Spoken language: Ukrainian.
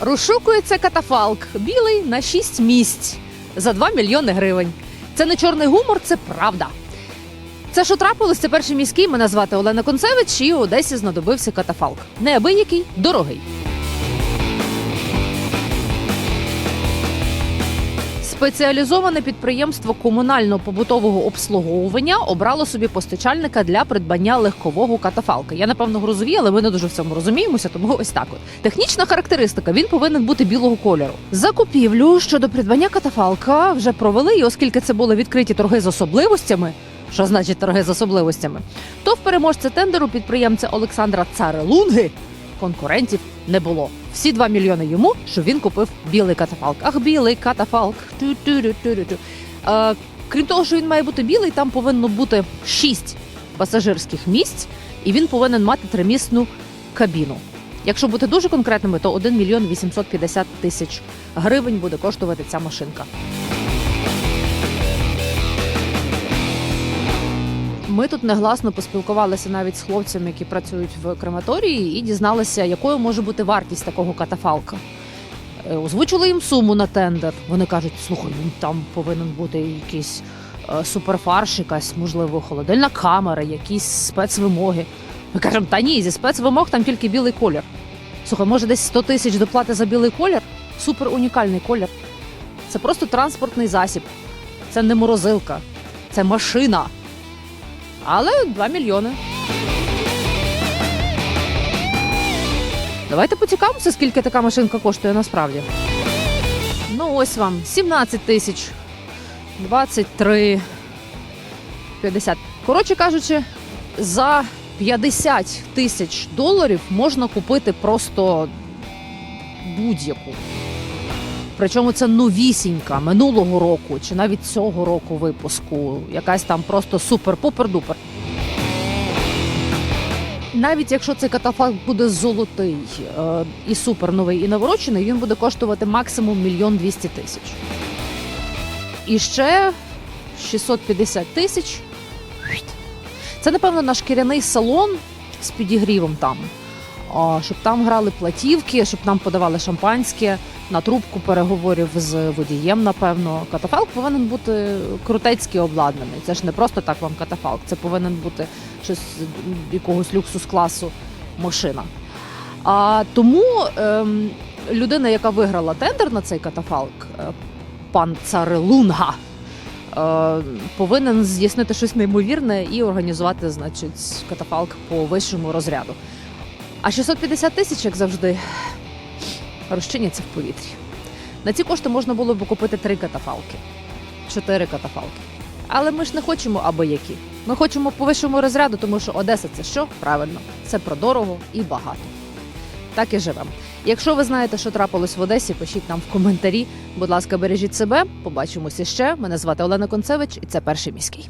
Розшукується катафалк білий на 6 місць за 2 мільйони гривень. Це не чорний гумор, це правда. Це що трапилось, це перший міський. Мене звати Олена Концевич, і у Одесі знадобився катафалк. Неабиякий, дорогий. Спеціалізоване підприємство комунально-побутового обслуговування обрало собі постачальника для придбання легкового катафалка. Я напевно грузові, але ми не дуже в цьому розуміємося, тому ось так. От технічна характеристика: він повинен бути білого кольору. Закупівлю щодо придбання катафалка вже провели, і оскільки це були відкриті торги з особливостями. Що значить торги з особливостями? То в переможці тендеру підприємця Олександра Царелунги конкурентів не було. Всі 2 мільйони йому, що він купив білий катафалк. Ах, білий катафалк. Ту-ту-ру-ту-ру-ту. Е, крім того, що він має бути білий, там повинно бути 6 пасажирських місць, і він повинен мати тримісну кабіну. Якщо бути дуже конкретними, то 1 мільйон 850 тисяч гривень буде коштувати ця машинка. Ми тут негласно поспілкувалися навіть з хлопцями, які працюють в крематорії, і дізналися, якою може бути вартість такого катафалка. Е, Озвучили їм суму на тендер. Вони кажуть, слухай, ну там повинен бути якийсь е, суперфарш, якась можливо холодильна камера, якісь спецвимоги. Ми кажемо, та ні, зі спецвимог там тільки білий колір. Слухай, може десь 100 тисяч доплати за білий колір? Супер унікальний колір. Це просто транспортний засіб. Це не морозилка, це машина. Але 2 мільйони. Давайте поцікавимося, скільки така машинка коштує насправді. Ну, ось вам 17 тисяч, 23, 50. Коротше кажучи, за 50 тисяч доларів можна купити просто будь-яку. Причому це новісінька минулого року чи навіть цього року випуску. Якась там просто супер-пупер-дупер. Навіть якщо цей катафалк буде золотий е, і супер новий і наворочений, він буде коштувати максимум мільйон двісті тисяч. І ще 650 тисяч. Це, напевно, наш шкіряний салон з підігрівом там. Щоб там грали платівки, щоб нам подавали шампанське на трубку переговорів з водієм. Напевно, катафалк повинен бути крутецький обладнаний. Це ж не просто так вам катафалк, це повинен бути щось з якогось люксус класу машина. А тому ем, людина, яка виграла тендер на цей катафалк, е, пан Царелунга, е, повинен здійснити щось неймовірне і організувати, значить, катафалк по вищому розряду. А 650 тисяч, як завжди, розчиняться в повітрі. На ці кошти можна було б купити три катафалки, чотири катафалки. Але ми ж не хочемо аби які. Ми хочемо по вищому розряду, тому що Одеса це що? Правильно, це про дорого і багато. Так і живемо. Якщо ви знаєте, що трапилось в Одесі, пишіть нам в коментарі. Будь ласка, бережіть себе. Побачимося ще. Мене звати Олена Концевич, і це перший міський.